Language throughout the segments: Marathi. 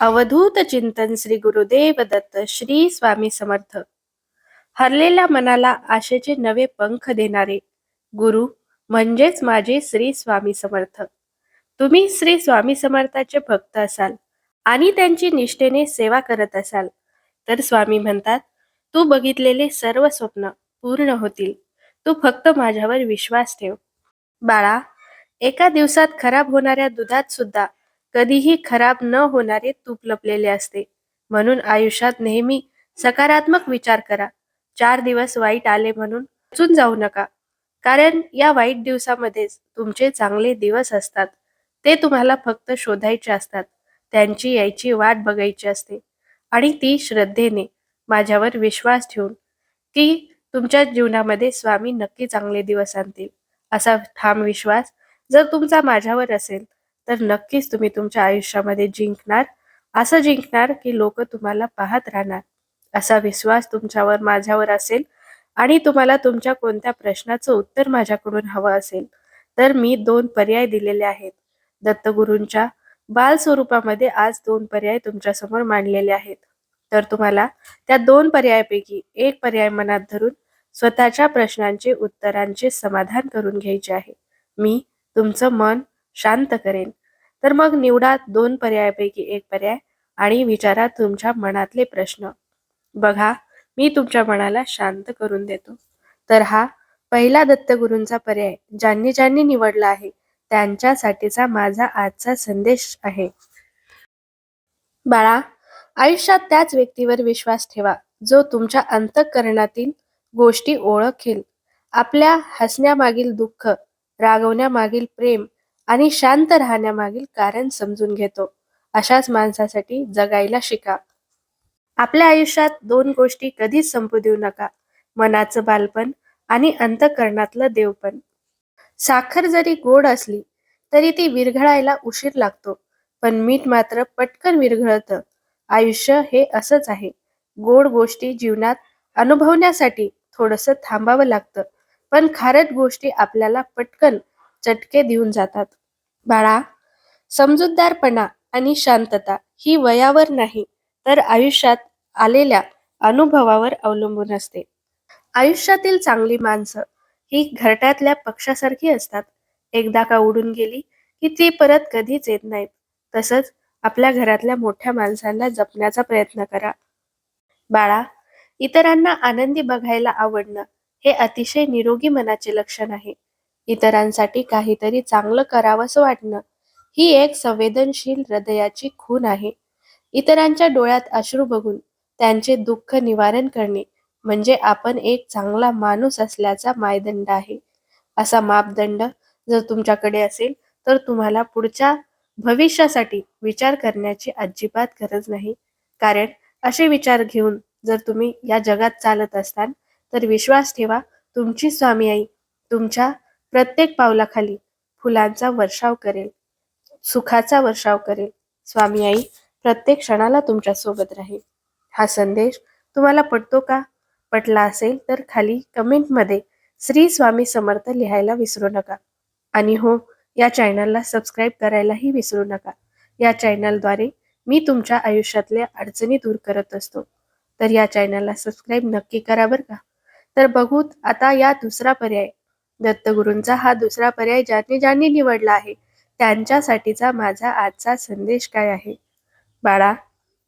अवधूत चिंतन श्री गुरुदेव दत्त श्री स्वामी समर्थ. हरलेल्या मनाला आशेचे नवे पंख देणारे गुरु म्हणजेच माझे श्री स्वामी समर्थ. तुम्ही श्री स्वामी समर्थाचे भक्त असाल आणि त्यांची निष्ठेने सेवा करत असाल तर स्वामी म्हणतात तू बघितलेले सर्व स्वप्न पूर्ण होतील. तू फक्त माझ्यावर विश्वास ठेव. बाळा एका दिवसात खराब होणाऱ्या दुधात सुद्धा कधीही खराब न होणारे तूप लपलेले असते. म्हणून आयुष्यात नेहमी सकारात्मक विचार करा. चार दिवस वाईट आले म्हणून अजून जाऊ नका. कारण या वाईट दिवसामध्येच तुमचे चांगले दिवस असतात. ते तुम्हाला फक्त शोधायचे असतात. त्यांची यायची वाट बघायची असते. आणि ती श्रद्धेने माझ्यावर विश्वास ठेवून की तुमच्या जीवनामध्ये स्वामी नक्की चांगले दिवस आणतील. असा ठाम विश्वास जर तुमचा माझ्यावर असेल तर नक्कीच तुम्ही तुमच्या आयुष्यामध्ये जिंकणार असं जिंकणार की लोक तुम्हाला पाहत राहणार. असा विश्वास तुमच्यावर माझ्यावर असेल आणि तुम्हाला तुमच्या कोणत्या प्रश्नाचं उत्तर माझ्याकडून हवं असेल तर मी दोन पर्याय दिलेले आहेत. दत्तगुरूंच्या बाल स्वरूपामध्ये आज दोन पर्याय तुमच्यासमोर मांडलेले आहेत. तर तुम्हाला त्या दोन पर्यायापैकी एक पर्याय मनात धरून स्वतःच्या प्रश्नांचे उत्तरांचे समाधान करून घ्यायचे आहे. मी तुमचं मन शांत करेन. तर मग निवडा दोन पर्यायापैकी एक पर्याय आणि विचारा तुमच्या मनातले प्रश्न. बघा मी तुमच्या मनाला शांत करून देतो. तर हा पहिला दत्तगुरूंचा पर्याय ज्यांनी ज्यांनी निवडला आहे त्यांच्यासाठीचा माझा आजचा संदेश आहे. बाळा आयुष्यात त्याच व्यक्तीवर विश्वास ठेवा जो तुमच्या अंतःकरणातील गोष्टी ओळखेल. आपल्या हसण्यामागील दुःख रागवण्यामागील प्रेम आणि शांत राहण्यामागील कारण समजून घेतो. अशाच माणसासाठी जगायला शिका. आपल्या आयुष्यात दोन गोष्टी कधीच संपू देऊ नका. मनाचं बालपण आणि अंतकरणातलं देवपण. साखर जरी गोड असली तरी ती विरघळायला उशीर लागतो. पण मीठ मात्र पटकन विरघळतं. आयुष्य हे असंच आहे. गोड गोष्टी जीवनात अनुभवण्यासाठी थोडस थांबावं लागतं. पण खारट गोष्टी आपल्याला पटकन चटके देऊन जातात. बाळा समजूतदारपणा आणि शांतता ही वयावर नाही तर आयुष्यात आलेल्या अनुभवावर अवलंबून असते. आयुष्यातील चांगली माणसं ही घरट्यातल्या पक्षासारखी असतात. एकदा का उडून गेली की ती परत कधीच येत नाहीत. तसंच आपल्या घरातल्या मोठ्या माणसांना जपण्याचा प्रयत्न करा. बाळा इतरांना आनंदी बघायला आवडणं हे अतिशय निरोगी मनाचे लक्षण आहे. इतरांसाठी काहीतरी चांगलं करावंसं वाटणं ही एक संवेदनशील हृदयाची खून आहे. इतरांच्या डोळ्यात अश्रू बघून त्यांचे दुःख निवारण करणे म्हणजे आपण एक चांगला माणूस असल्याचा मायदंड आहे. असा मापदंड जर तुमच्याकडे असेल तर तुम्हाला पुढच्या भविष्यासाठी विचार करण्याची अजिबात गरज नाही. कारण असे विचार घेऊन जर तुम्ही या जगात चालत असताल तर विश्वास ठेवा तुमची स्वामी आई तुमच्या प्रत्येक पावलाखाली फुलांचा वर्षाव करेल. सुखाचा वर्षाव करेल. स्वामी आई प्रत्येक क्षणाला तुमच्यासोबत राहील. हा संदेश तुम्हाला पटतो का? पटला असेल तर खाली कमेंटमध्ये श्री स्वामी समर्थ लिहायला विसरू नका. आणि हो या चॅनलला सबस्क्राईब करायलाही विसरू नका. या चॅनलद्वारे मी तुमच्या आयुष्यातल्या अडचणी दूर करत असतो. तर या चॅनलला सबस्क्राईब नक्की करा बरं का? तर बघूत आता या दुसरा पर्याय दत्तगुरूंचा हा दुसरा पर्याय ज्यांनी ज्यांनी निवडला आहे त्यांच्यासाठीचा माझा आजचा संदेश काय आहे? बाळा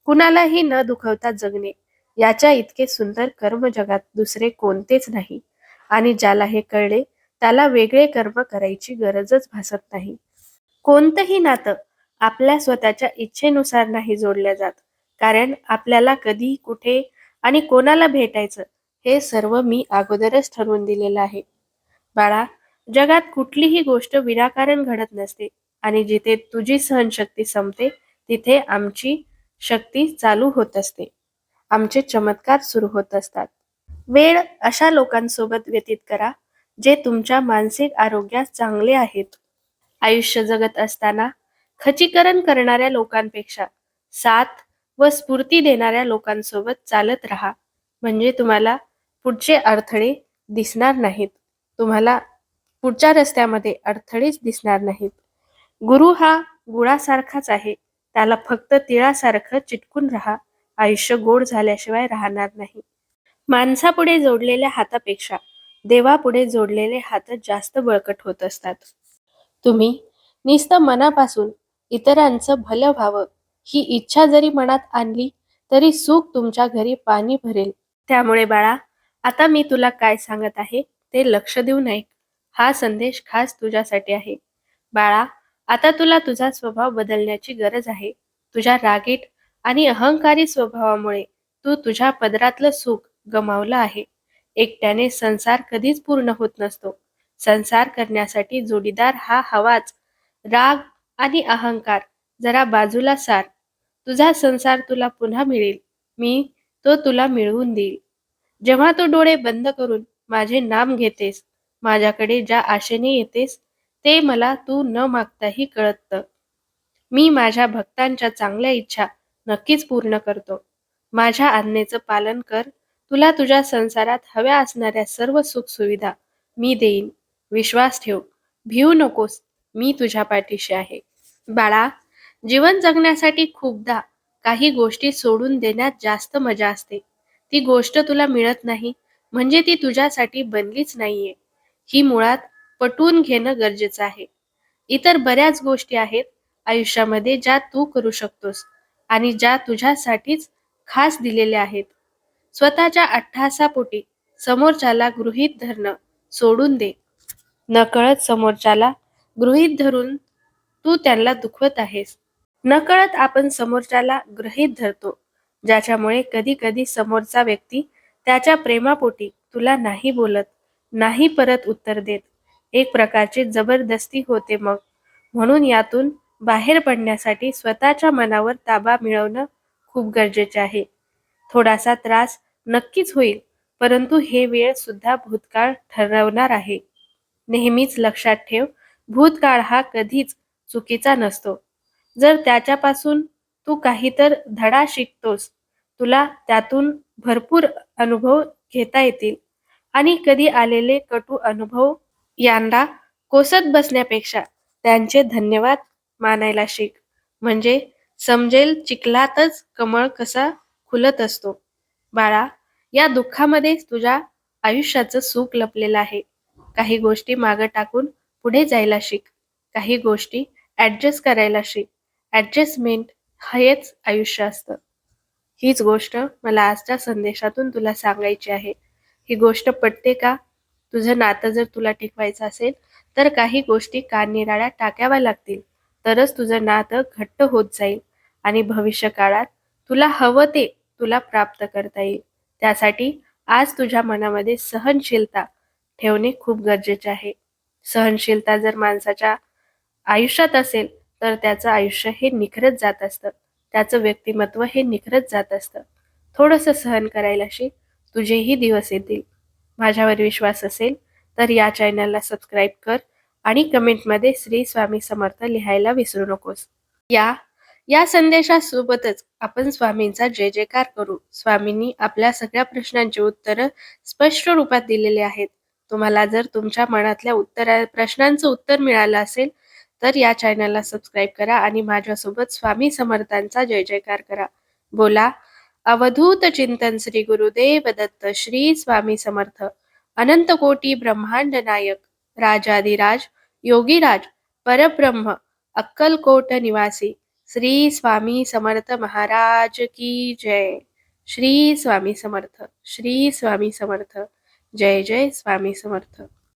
कुणालाही न दुखवता जगणे याच्या इतके सुंदर कर्म जगात दुसरे कोणतेच नाही. आणि ज्याला हे कळले त्याला वेगळे कर्म करायची गरजच भासत नाही. कोणतंही नातं आपल्या स्वतःच्या इच्छेनुसार नाही जोडल्या जात कारण आपल्याला कधी कुठे आणि कोणाला भेटायचं हे सर्व मी अगोदरच ठरवून दिलेलं आहे. बाळा जगात कुठलीही गोष्ट विनाकारण घडत नसते आणि जिथे तुझी सहनशक्ती संपते तिथे आमची शक्ती चालू होत असते. आमचे चमत्कार सुरू होत असतात. वेळ अशा लोकांसोबत व्यतीत करा जे तुमच्या मानसिक आरोग्यास चांगले आहेत. आयुष्य जगत असताना खचीकरण करणाऱ्या लोकांपेक्षा साथ व स्फूर्ती देणाऱ्या लोकांसोबत चालत राहा म्हणजे तुम्हाला पुढचे अडथळे दिसणार नाहीत. तुम्हाला पुढच्या रस्त्यामध्ये अडथळेच दिसणार नाहीत. गुरु हा गुळासारखाच आहे. त्याला फक्त तिळासारखं चिटकून राहा. आयुष्य गोड झाल्याशिवाय राहणार नाही. माणसापुढे जोडलेल्या हातापेक्षा देवापुढे जोडलेले हात जास्त बळकट होत असतात. तुम्ही नुसतं मनापासून इतरांचं भलं व्हावं ही इच्छा जरी मनात आणली तरी सुख तुमच्या घरी पाणी भरेल. त्यामुळे बाळा आता मी तुला काय सांगत आहे? ते लक्ष देऊन ऐक हा संदेश खास तुझ्यासाठी आहे. बाळा आता तुला तुझा स्वभाव बदलण्याची गरज आहे. तुझ्या रागीट आणि अहंकारी स्वभावामुळे तू तुझ्या पदरातलं सुख गमावलं आहे. एकट्याने संसार कधीच पूर्ण होत नसतो. संसार करण्यासाठी जोडीदार हा हवाच. राग आणि अहंकार जरा बाजूला सार. तुझा संसार तुला पुन्हा मिळेल. मी तो तुला मिळवून देईल. जेव्हा तू डोळे बंद करून माझे नाम घेतेस माझ्याकडे ज्या आशेने येतेस ते मला तू न मागताही कळत. मी माझ्या भक्तांच्या चांगल्या इच्छा नक्कीच पूर्ण करतो. माझ्या आज्ञेचं पालन कर तुला तुझ्या संसारात हव्या असणाऱ्या सर्व सुखसुविधा मी देईन. विश्वास ठेव भिवू नकोस मी तुझ्या पाठीशी आहे. बाळा जीवन जगण्यासाठी खूपदा काही गोष्टी सोडून देण्यात जास्त मजा असते. ती गोष्ट तुला मिळत नाही म्हणजे ती तुझ्यासाठी बनलीच नाहीये. ही मुळात पटवून घेणं गरजेचं आहे. इतर बऱ्याच गोष्टी आहेत आयुष्यामध्ये ज्या तू करू शकतोस आणि ज्या तुझ्यासाठीच खास दिलेल्या आहेत. स्वतःच्या अठ्ठासापोटी समोरच्याला गृहीत धरणं सोडून दे. नकळत समोरच्याला गृहीत धरून तू त्यांना दुखवत आहेस. नकळत आपण समोरच्याला गृहीत धरतो ज्याच्यामुळे कधी कधी समोरचा व्यक्ती त्याच्या प्रेमापोटी तुला नाही बोलत नाही परत उत्तर देत. एक प्रकारची जबरदस्ती होते मग. म्हणून यातून बाहेर पडण्यासाठी स्वतःच्या मनावर ताबा मिळवणं खूप गरजेचे आहे. थोडासा त्रास नक्कीच होईल परंतु हे वेळ सुद्धा भूतकाळ ठरवणार आहे. नेहमीच लक्षात ठेव भूतकाळ हा कधीच चुकीचा नसतो. जर त्याच्यापासून तू काही तर धडा शिकतोस तुला त्यातून भरपूर अनुभव घेता येतील. आणि कधी आलेले कटू अनुभव यांना कोसत बसण्यापेक्षा त्यांचे धन्यवाद मानायला शिक. म्हणजे समजेल चिखलातच कमळ कसा खुलत असतो. बाळा या दुःखामध्येच तुझ्या आयुष्याचं सुख लपलेलं आहे. काही गोष्टी मागं टाकून पुढे जायला शिक. काही गोष्टी ऍडजस्ट करायला शिक. ऍडजस्टमेंट हेच आयुष्य असतं. हीच गोष्ट मला आजच्या संदेशातून तुला सांगायची आहे. ही गोष्ट पटते का? तुझं नातं जर तुला टिकवायचं असेल तर काही गोष्टी काननिराळ्या टाकाव्या लागतील. तरच तुझं नातं घट्ट होत जाईल आणि भविष्य काळात तुला हवं ते तुला प्राप्त करता येईल. त्यासाठी आज तुझ्या मनामध्ये सहनशीलता ठेवणे खूप गरजेचे आहे. सहनशीलता जर माणसाच्या आयुष्यात असेल तर त्याचं आयुष्य हे निखरत जात असतं. त्याचं व्यक्तिमत्व हे निखरत जात असतं. थोडंसं सहन करायला शिक तुझेही दिवस येतील. माझ्यावर विश्वास असेल तर या चॅनलला सबस्क्राईब कर आणि कमेंटमध्ये श्री स्वामी समर्थ लिहायला विसरू नकोस. या या संदेशासोबतच आपण स्वामींचा जय जयकार करू. स्वामींनी आपल्या सगळ्या प्रश्नांची उत्तरं स्पष्ट रूपात दिलेली आहेत. तुम्हाला जर तुमच्या मनातल्या उत्तरा प्रश्नांचं उत्तर मिळालं असेल तर या चॅनलला सबस्क्राईब करा आणि माझ्यासोबत स्वामी समर्थांचा जय जयकार करा. बोला अवधूत चिंतन श्री गुरुदेव दत्त श्री स्वामी समर्थ अनंत कोटी ब्रह्मांड नायक राजाधिराज योगीराज परब्रह्म अक्कलकोट निवासी श्री स्वामी समर्थ महाराज की जय. श्री स्वामी समर्थ श्री स्वामी समर्थ जय जय स्वामी समर्थ.